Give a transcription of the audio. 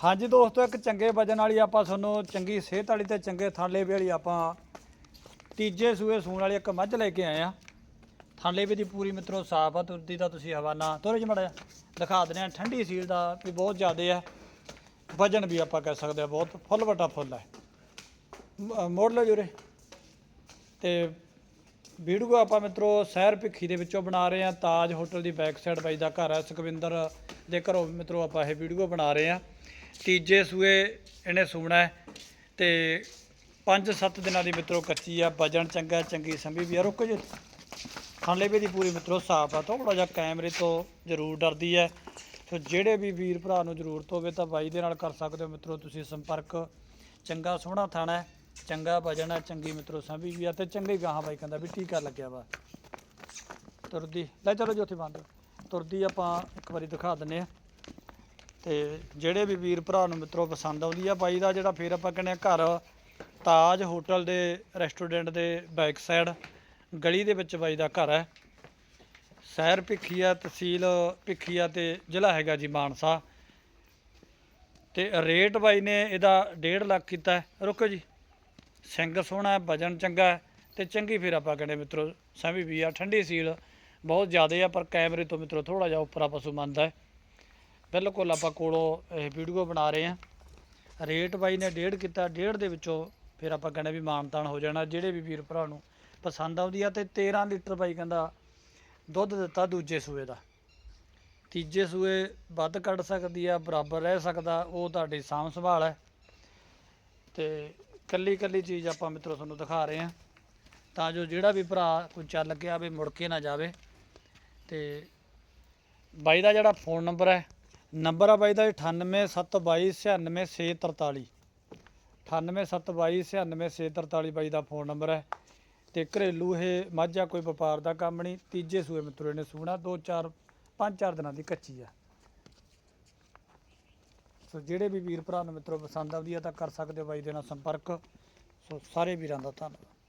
ਹਾਂਜੀ ਦੋਸਤੋ, ਇੱਕ ਚੰਗੇ ਵਜਨ ਵਾਲੀ ਆਪਾਂ ਤੁਹਾਨੂੰ ਚੰਗੀ ਸਿਹਤ ਵਾਲੀ ਤੇ ਚੰਗੇ ਥਾਲੇ ਵਾਲੀ ਆਪਾਂ ਤੀਜੇ ਸੂਏ ਸੂਣ ਵਾਲੀ ਇੱਕ ਮੱਝ ਲੈ ਕੇ ਆਏ ਆ ਥਾਲੇ ਵੀ ਦੀ ਪੂਰੀ ਮਿੱਤਰੋ, ਸਾਫ਼ ਆ, ਤੁਰਦੀ ਦਾ ਤੁਸੀਂ ਹਵਾਨਾ ਤੁਰੇ ਚ ਮੜਿਆ ਦਿਖਾ ਦਿੰਦੇ ਆ ਠੰਡੀ ਸੀਲ ਦਾ ਵੀ ਬਹੁਤ ਜ਼ਿਆਦਾ ਆ। ਵਜਨ ਵੀ ਆਪਾਂ ਕਹਿ ਸਕਦੇ ਆ ਬਹੁਤ ਫੁੱਲ ਵੱਡਾ ਫੁੱਲ ਹੈ। ਮ- ਮੋੜ ਲਓ ਜੁਰੇ ਤੇ ਵੀਡੀਓ ਆਪਾਂ ਮਿੱਤਰੋ ਸ਼ਹਿਰ ਭਿੱਖੀ ਦੇ ਵਿੱਚੋਂ ਬਣਾ ਰਹੇ ਆ ਤਾਜ ਹੋਟਲ ਦੀ ਬੈਕ ਸਾਈਡ ਬਾਈ ਦਾ ਘਰ ਹੈ, ਸੁਖਵਿੰਦਰ ਦੇ ਘਰੋਂ ਮਿੱਤਰੋ ਆਪਾਂ ਇਹ ਵੀਡੀਓ ਬਣਾ ਰਹੇ ਆ ਤੀਜੇ ਸੂਏ ਇਹਨੇ ਸੂਣਾ ਹੈ ਤੇ 5-7 ਦਿਨਾਂ ਦੀ ਮਿੱਤਰੋ ਕੱਚੀ ਆ, ਵਜਨ ਚੰਗਾ ਚੰਗੀ ਸੰਭੀ ਵੀ ਆ। ਰੁਕੋ ਜੀ ਖਾਲੇ ਵੀ ਦੀ ਪੂਰੀ ਮਿੱਤਰੋ ਸਾਫ਼ ਆ ਥੋੜਾ ਜਿਹਾ ਕੈਮਰੇ ਤੋਂ ਜ਼ਰੂਰ ਡਰਦੀ ਹੈ। ਸੋ ਜਿਹੜੇ ਵੀ ਵੀਰ ਭਰਾ ਨੂੰ ਜ਼ਰੂਰਤ ਹੋਵੇ ਤਾਂ ਬਾਈ ਦੇ ਨਾਲ ਕਰ ਸਕਦੇ ਹੋ ਮਿੱਤਰੋ ਤੁਸੀਂ ਸੰਪਰਕ। ਚੰਗਾ ਸੋਹਣਾ ਥਾਣਾ ਚੰਗਾ ਵਜਨ ਹੈ, ਚੰਗੀ ਮਿੱਤਰੋ ਸੰਭੀ ਵੀ ਆ ਤੇ ਚੰਗੇ ਗਾਹਾਂ ਬਾਈ ਕਹਿੰਦਾ ਵੀ ਟੀਕਾ ਲੱਗਿਆ ਵਾ। ਤੁਰਦੀ, ਲੈ ਚਲੋ ਜੀ ਉੱਥੇ ਬੰਦ। ਤੁਰਦੀ ਆਪਾਂ ਇੱਕ ਵਾਰੀ ਦਿਖਾ ਦਿੰਨੇ ਆ ਤੇ ਜਿਹੜੇ ਵੀ ਵੀਰ ਭਰਾ ਨੂੰ ਮਿੱਤਰੋ ਪਸੰਦ ਆਉਂਦੀ ਆ, ਬਾਈ ਦਾ ਜਿਹੜਾ ਫੇਰ ਆਪਾਂ ਕਹਿੰਦੇ ਆ ਘਰ, ਤਾਜ ਹੋਟਲ ਦੇ ਰੈਸਟੋਰੈਂਟ ਦੇ ਬੈਕ ਸਾਈਡ ਗਲੀ ਦੇ ਵਿੱਚ ਬਾਈ ਦਾ ਘਰ ਹੈ। ਸ਼ਹਿਰ ਭਿੱਖੀਆ ਤਹਿਸੀਲ, ਭਿੱਖੀਆ ਤੇ ਜ਼ਿਲ੍ਹਾ ਹੈਗਾ ਜੀ ਮਾਨਸਾ। ਤੇ ਰੇਟ ਬਾਈ ਨੇ ਇਹਦਾ 1.5 ਲੱਖ ਕੀਤਾ ਰੁਕੋ ਜੀ। ਸਿੰਘ ਸੋਹਣਾ ਵਜਨ ਚੰਗਾ ਹੈ ਤੇ ਚੰਗੀ ਫਿਰ ਆਪਾਂ ਕਹਿੰਦੇ ਮਿੱਤਰੋ ਸਮਝ ਵੀ ਆ ਠੰਡੀ ਸੀਲ। ਬਹੁਤ ਜ਼ਿਆਦਾ ਆ, ਪਰ ਕੈਮਰੇ ਤੋਂ ਮਿੱਤਰੋ ਥੋੜਾ ਜਿਹਾ ਉੱਪਰ ਪਸ਼ੂ ਮੰਨਦਾ ਹੈ। ਬਿਲਕੁਲ ਆਪਾਂ ਕੋਲੋਂ ਇਹ ਵੀਡੀਓ ਬਣਾ ਰਹੇ ਹਾਂ। ਰੇਟ ਬਾਈ ਨੇ ਡੇਢ ਕੀਤਾ, ਡੇਢ ਦੇ ਵਿੱਚੋਂ ਫਿਰ ਆਪਾਂ ਕਹਿੰਦੇ ਵੀ ਮਾਨਤਾਨ ਹੋ ਜਾਣਾ, ਜਿਹੜੇ ਵੀ ਵੀਰ ਭਰਾ ਨੂੰ ਪਸੰਦ ਆਉਂਦੀ ਆ ਤੇ 13 ਲੀਟਰ ਬਾਈ ਕਹਿੰਦਾ ਦੁੱਧ ਦਿੱਤਾ ਦੂਜੇ ਸੂਏ ਦਾ। ਤੀਜੇ ਸੂਏ ਵੱਧ ਕੱਢ ਸਕਦੀ ਆ, ਬਰਾਬਰ ਰਹਿ ਸਕਦਾ, ਉਹ ਤੁਹਾਡੀ ਸਾਂਭ ਸੰਭਾਲ ਹੈ। ਤੇ ਕੱਲੀ ਕੱਲੀ ਚੀਜ਼ ਆਪਾਂ ਮਿੱਤਰੋ ਤੁਹਾਨੂੰ ਦਿਖਾ ਰਹੇ ਹਾਂ। ਤਾਂ ਜੋ ਜਿਹੜਾ ਵੀ ਭਰਾ ਕੋਈ ਚੱਲ ਕੇ ਆਵੇ, ਮੁੜ ਕੇ ਨਾ ਜਾਵੇ। ਤੇ ਬਾਈ ਦਾ ਜਿਹੜਾ ਫੋਨ ਨੰਬਰ ਹੈ ਨੰਬਰ ਆ ਬਾਈ ਦਾ 9872296643 9872296643 ਬਾਈ ਦਾ ਫੋਨ ਨੰਬਰ ਹੈ। ਤੇ ਘਰੇਲੂ ਇਹ ਮਾਝਾ ਕੋਈ ਵਪਾਰ ਦਾ ਕੰਮ ਨਹੀਂ, ਤੀਜੇ ਸੂਏ ਮਿੱਤਰੋ ਇਹਨੇ ਸੂਣਾ, ਦੋ ਚਾਰ, ਪੰਜ ਚਾਰ ਦਿਨਾਂ ਦੀ ਕੱਚੀ ਆ। ਸੋ ਜਿਹੜੇ ਵੀ ਵੀਰ ਭਰਾ ਨੂੰ ਮਿੱਤਰੋ ਪਸੰਦ ਆਉਂਦੀ ਆ ਤਾਂ ਕਰ ਸਕਦੇ ਹੋ ਬਾਈ ਦੇ ਨਾਲ ਸੰਪਰਕ। ਸੋ ਸਾਰੇ ਵੀਰਾਂ ਦਾ ਧੰਨਵਾਦ।